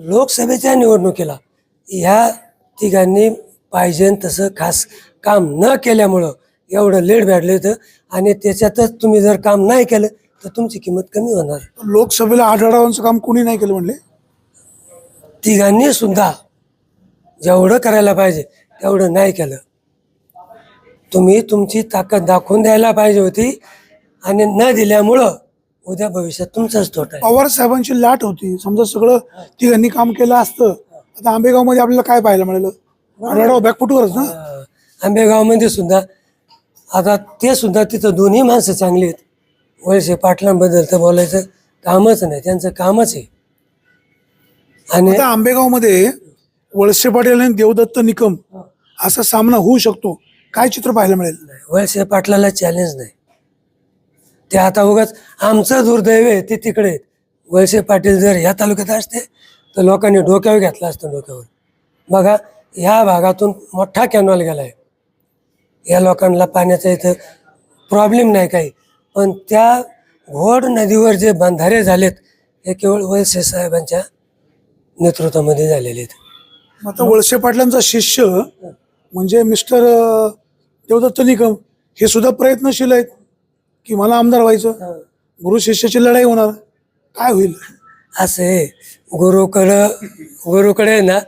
लोकसभेच्या निवडणुकीला ह्या तिघांनी पाहिजे तसं खास काम न केल्यामुळं एवढं लेट भेटलं होतं आणि त्याच्यातच तुम्ही जर काम नाही केलं तर तुमची किंमत कमी होणार. लोकसभेला आढळरावांचं काम कोणी नाही केलं म्हणले? तिघांनी सुद्धा जेवढं करायला पाहिजे तेवढं नाही केलं. तुम्ही तुमची ताकद दाखवून द्यायला पाहिजे होती आणि न दिल्यामुळं उद्या भविष्यात तुमचाच तोटा आहे. पवार साहेबांची लाट होती. समजा सगळं तिघांनी काम केलं असतं. आता आंबेगावमध्ये आपल्याला काय पाहायला मिळालं? आढळराव बॅकफुटवरच ना? अं, आंबेगावमध्ये सुद्धा आता ते सुद्धा तिथं दोन्ही माणसं चांगली आहेत. वळसे पाटलांबद्दल तर बोलायचं कामच नाही. त्यांचं कामच आहे. आणि आता आंबेगावमध्ये वळसे पाटील आणि देवदत्त निकम असा सामना होऊ शकतो. काय चित्र पाहायला मिळेल? वळसे पाटलाला चॅलेंज नाही. ते आता उगाच आमचं दुर्दैव आहे ते तिकडे आहेत. वळसे पाटील जर ह्या तालुक्यात असते तर लोकांनी डोक्यावर घेतलं असतं डोक्यावर. बघा ह्या भागातून मोठा कॅनॉल गेला आहे या लोकांना पाण्याचा इथं प्रॉब्लेम नाही काही. पण त्या घोड नदीवर जे बंधारे झालेत हे केवळ वळसे साहेबांच्या नेतृत्वामध्ये झालेले आहेत. आता वळसे पाटलांचा शिष्य म्हणजे मिस्टर देवदत्त निकम हे सुद्धा प्रयत्नशील आहेत. की मला आमदार व्हायचं. गुरु शिष्याची लढाई होणार. काय होईल? असं आहे. गुरुकडं गुरुकडे ना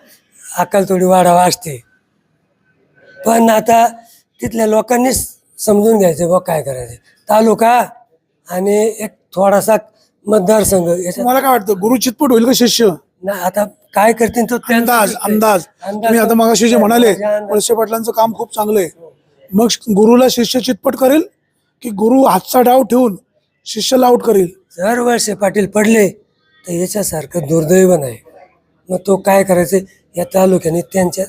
अक्कल थोडी वाढावा असते. पण आता तिथल्या लोकांनीच समजून घ्यायचं बघ काय करायचं. तालुका आणि एक थोडासा मतदारसंघ. मला काय वाटतं? गुरु चितपट होईल का शिष्य? ना आता काय करतील तो अंदाज. अंदाज. तुम्ही आता मगाशी जे म्हणाले अंदाज- वळसे पाटलांचं काम खूप चांगलं आहे. मग गुरुला शिष्य चितपट करेल? की गुरु हातचा डाव ठेवून शिष्याला आउट करेल. जर वर्षे पाटील पडले तर याच्यासारखं दुर्दैव नाही. मग तो काय करायचं या तालुक्याने त्यांच्या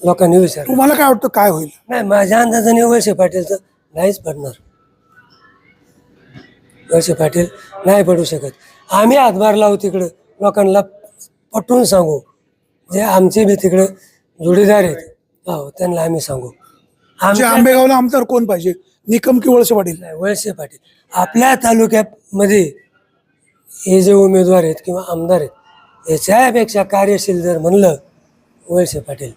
लोकांनी विचार तुम्हाला काय वाटतं काय होईल? नाही माझ्या अंदाजाने वळसे पाटील तर नाहीच पडणार. वळसे पाटील नाही पडू शकत. आम्ही हातभार लावू तिकडं लोकांना पटवून सांगू. जे आमचे बी तिकडं जोडीदार आहेत हो त्यांना आम्ही सांगू. आमच्या आंबेगावला आमदार कोण पाहिजे? निकम की वळसे पाटील. नाही वळसे पाटील. आपल्या तालुक्यामध्ये हे जे उमेदवार आहेत किंवा आमदार आहेत याच्यापेक्षा कार्यशील जर म्हणलं वळसे पाटील.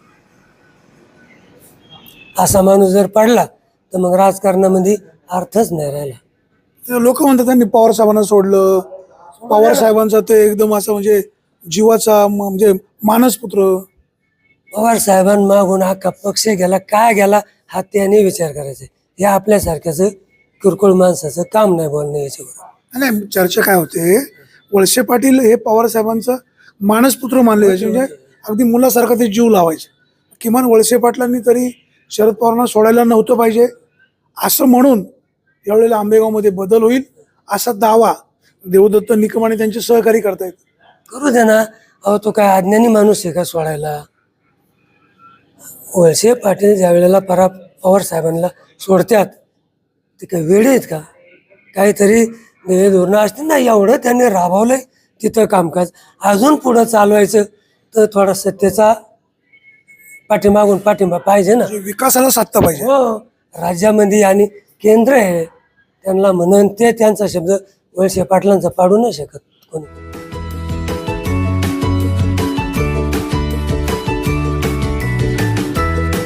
असा माणूस जर पडला तर मग राजकारणामध्ये अर्थच नाही राहिला. लोक म्हणतात त्यांनी पवार साहेबांना सोडलं. पवार साहेबांचा ते एकदम असं म्हणजे जीवाचा म्हणजे मानसपुत्र. पवार साहेबांमागून हा पक्ष गेला काय गेला हा त्याने विचार करायचा हे आपल्यासारख्याचं किरकोळ माणसाचं काम नाही बोलणं याच्यावर. नाही चर्चा काय होते वळसे पाटील हे पवार साहेबांचं मानसपुत्र मानले जायचे म्हणजे अगदी मुलासारखा ते जीव लावायचे. किमान वळसे पाटलांनी तरी शरद पवारांना सोडायला नव्हतं पाहिजे. असं म्हणून यावेळेला आंबेगावमध्ये बदल होईल असा दावा देवदत्त निकम आणि त्यांचे सहकारी करतायत. करू दे ना. अहो तो काय अज्ञानी माणूस आहे का सोडायला? वळसे पाटील ज्या वेळेला परा पवार साहेबांना सोडत्यात. ते काय वेळे आहेत का? काहीतरी धोरणं असतील ना एवढं त्यांनी राबवलंय तिथं कामकाज. अजून पुढं चालवायचं तर थोडा सत्तेचा पाठीमागून पाठिंबा पाहिजे ना. म्हणजे विकासाला साधता पाहिजे. हो राज्यामध्ये आणि केंद्र आहे त्यांना म्हणून ते त्यांचा शब्द वळसे पाटलांचा पाडू नाही शकत कोणी.